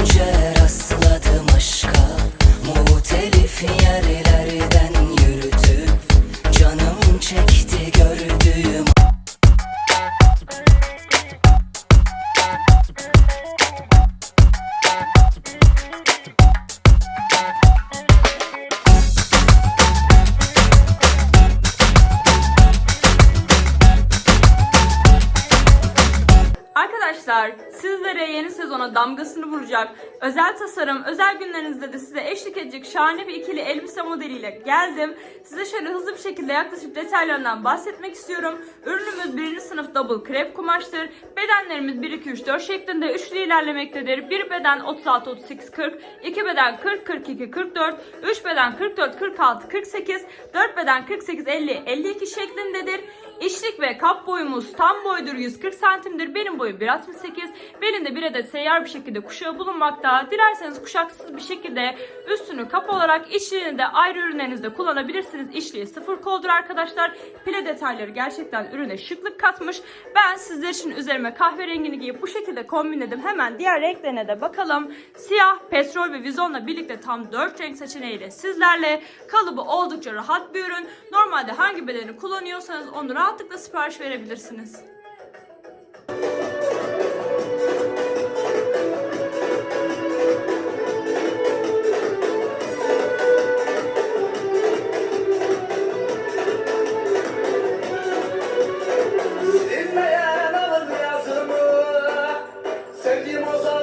önce rastladım aşka Muhtelif yerlerden yürütüp Canım çekti gördüğüm Arkadaşlar sizlere yeni sezona damgasını vuracak özel tasarım, özel günlerinizde de size eşlik edecek şahane bir ikili elbise modeliyle geldim. Size şöyle hızlı bir şekilde yaklaşıp detaylarından bahsetmek istiyorum. Ürünümüz birinci sınıf double krep kumaştır. Bedenlerimiz 1, 2, 3, 4 şeklinde üçlü ilerlemektedir. Bir beden 36, 38, 40, iki beden 40, 42, 44, 3 beden 44, 46, 48, 4 beden 48, 50, 52 şeklindedir. İşlik ve kap boyumuz tam boydur 140 santimdir. Benim boyum 1.68. Belinde bir adet seyyar bir şekilde kuşağı bulunmakta. Dilerseniz kuşaksız bir şekilde üstünü kap olarak içliğini de ayrı ürünlerinizde kullanabilirsiniz. İşliği sıfır koldur arkadaşlar. Pile detayları gerçekten ürüne şıklık katmış. Ben sizler için üzerime kahverengini giyip bu şekilde kombinledim. Hemen diğer renklerine de bakalım. Siyah, petrol ve vizonla birlikte tam 4 renk seçeneğiyle sizlerle. Kalıbı oldukça rahat bir ürün. Normalde hangi bedeni kullanıyorsanız onu rahatlıkla sipariş verebilirsiniz. Vamos a